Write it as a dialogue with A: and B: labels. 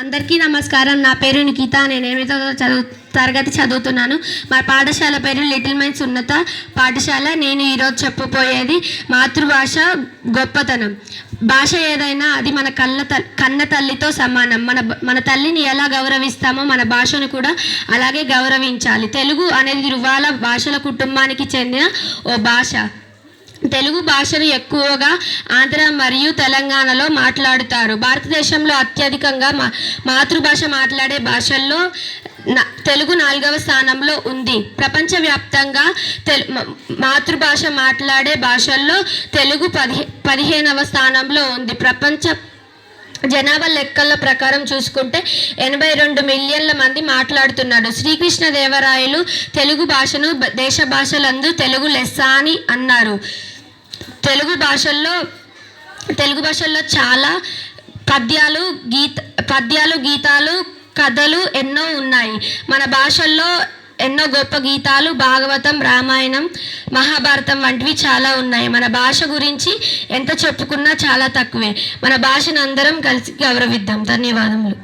A: అందరికీ నమస్కారం. నా పేరు నిఖిత. నేను ఎనిమిదో చదువు తరగతి చదువుతున్నాను. మా పాఠశాల పేరు లిటిల్ మైన్స్ ఉన్నత పాఠశాల. నేను ఈరోజు చెప్పబోయేది మాతృభాష గొప్పతనం. భాష ఏదైనా అది మన కళ్ళ కన్న తల్లితో సమానం. మన మన తల్లిని ఎలా గౌరవిస్తామో మన భాషను కూడా అలాగే గౌరవించాలి. తెలుగు అనేది రువాల భాషల కుటుంబానికి చెందిన ఓ భాష. తెలుగు భాషను ఎక్కువగా ఆంధ్ర మరియు తెలంగాణలో మాట్లాడుతారు. భారతదేశంలో అత్యధికంగా మా మాతృభాష మాట్లాడే భాషల్లో తెలుగు నాలుగవ స్థానంలో ఉంది. ప్రపంచవ్యాప్తంగా తెలు మాతృభాష మాట్లాడే భాషల్లో తెలుగు పదిహే పదిహేనవ స్థానంలో ఉంది. ప్రపంచ జనాభా లెక్కల ప్రకారం చూసుకుంటే ఎనభై రెండు మిలియన్ల మంది మాట్లాడుతున్నాడు శ్రీకృష్ణదేవరాయలు తెలుగు భాషను దేశ భాషలందు తెలుగు లెస్స అని అన్నారు. తెలుగు భాషల్లో తెలుగు భాషల్లో చాలా పద్యాలు గీత పద్యాలు గీతాలు కథలు ఎన్నో ఉన్నాయి. మన భాషల్లో ఎన్నో గొప్ప గీతాలు భాగవతం రామాయణం మహాభారతం వంటివి చాలా ఉన్నాయి. మన భాష గురించి ఎంత చెప్పుకున్నా చాలా తక్కువే. మన భాషను అందరం కలిసి గౌరవిద్దాం. ధన్యవాదములు.